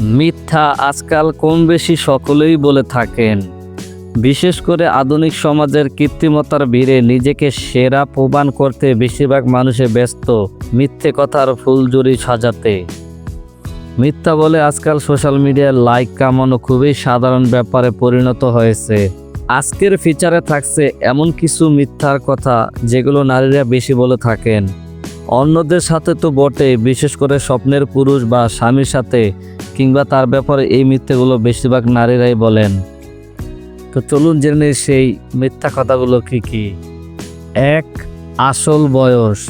মিথ্যা আজকাল কম বেশি সকলেই বলে থাকেন। বিশেষ করে আধুনিক সমাজের কৃত্রিমতার ভিড়ে নিজেকে সেরা প্রমাণ করতে বেশিরভাগ মানুষে ব্যস্ত মিথ্যে কথার ফুলজুরি সাজাতে। মিথ্যা বলে আজকাল সোশ্যাল মিডিয়ায় লাইক কামানো খুবই সাধারণ ব্যাপারে পরিণত হয়েছে। আজকের ফিচারে থাকছে এমন কিছু মিথ্যার কথা যেগুলো নারীরা বেশি বলে থাকেন। অন্যদের সাথে তো বটে বিশেষ করে স্বপ্নের পুরুষ বা স্বামীর সাথে কিংবা তার ব্যাপারে এই মিথ্যেগুলো বেশিরভাগ নারীরাই বলেন। তো চলুন জেনে সেই মিথ্যা কথাগুলো কি কি। এক, আসল বয়স।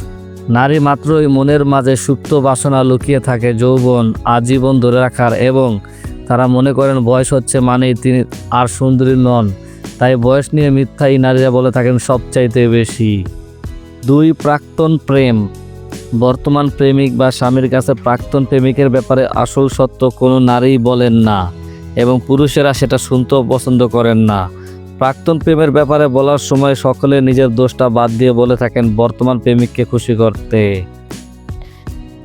নারী মাত্রই মনের মাঝে সুপ্ত বাসনা লুকিয়ে থাকে যৌবন, আজীবন ধরে রাখার এবং তারা মনে করেন বয়স হচ্ছে মানেই তিনি আর সুন্দরী নন। তাই বয়স নিয়ে মিথ্যাই নারীরা বলে থাকেন সবচাইতে বেশি। দুই, প্রাক্তন প্রেম। বর্তমান প্রেমিক বা স্বামীর কাছে প্রাক্তন প্রেমিকের ব্যাপারে আসল সত্য কোনো নারী বলেন না এবং পুরুষেরা সেটা শুনতেও পছন্দ করেন না। প্রাক্তন প্রেমের ব্যাপারে বলার সময় সকলে নিজের দোষটা বাদ দিয়ে বলে থাকেন বর্তমান প্রেমিককে খুশি করতে।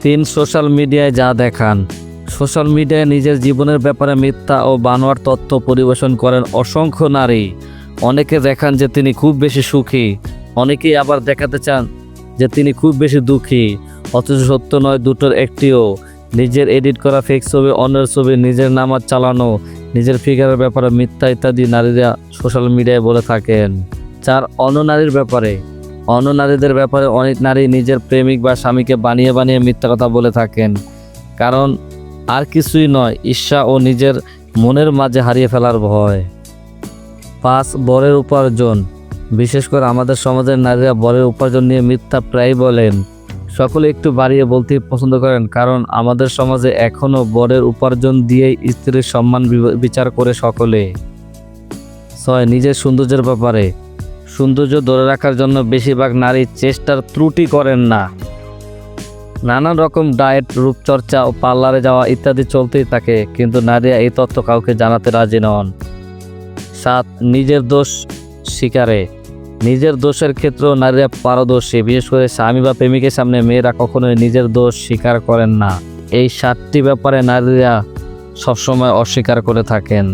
তিন, সোশ্যাল মিডিয়ায় যা দেখান। সোশ্যাল মিডিয়ায় নিজের জীবনের ব্যাপারে মিথ্যা ও বানোয়ার তথ্য পরিবেশন করেন অসংখ্য নারী। অনেকে দেখান যে তিনি খুব বেশি সুখী, অনেকেই আবার দেখাতে চান যে তিনি খুব বেশি দুঃখী, অথচ সত্য নয় দুটোর একটিও। নিজের এডিট করা ফেক ছবি, অন্যের ছবি, নিজের নামাজ চালানো, নিজের ফিগারের ব্যাপারে মিথ্যা ইত্যাদি নারীরা সোশ্যাল মিডিয়ায় বলে থাকেন। চার, অন্য নারীর ব্যাপারে। অন্য নারীদের ব্যাপারে অনেক নারী নিজের প্রেমিক বা স্বামীকে বানিয়ে বানিয়ে মিথ্যা কথা বলে থাকেন। কারণ আর কিছুই নয়, ঈর্ষা ও নিজের মনের মাঝে হারিয়ে ফেলার ভয়। পাঁচ, বরের উপার্জন। বিশেষ করে আমাদের সমাজের নারীরা বরের উপার্জন নিয়ে মিথ্যা প্রায় বলেন। সকলে একটু বাড়িয়ে বলতে পছন্দ করেন, কারণ আমাদের সমাজে এখনও বরের উপার্জন দিয়েই স্ত্রীর সম্মান বিচার করে সকলে। ছয়, নিজের সৌন্দর্যের ব্যাপারে। সৌন্দর্য ধরে রাখার জন্য বেশিরভাগ নারী চেষ্টার ত্রুটি করেন না। নানান রকম ডায়েট, রূপচর্চা ও পার্লারে যাওয়া ইত্যাদি চলতেই থাকে, কিন্তু নারীরা এই তথ্য কাউকে জানাতে রাজি নন। সাত, নিজের দোষ স্বীকারে। নিজের দোষের ক্ষেত্রেও নারীরা পারদর্শী, বিশেষ করে স্বামী বা প্রেমিকের সামনে মেয়েরা কখনোই নিজের দোষ স্বীকার করেন না। এই সাতটি ব্যাপারে নারীরা সবসময় অস্বীকার করে থাকেন।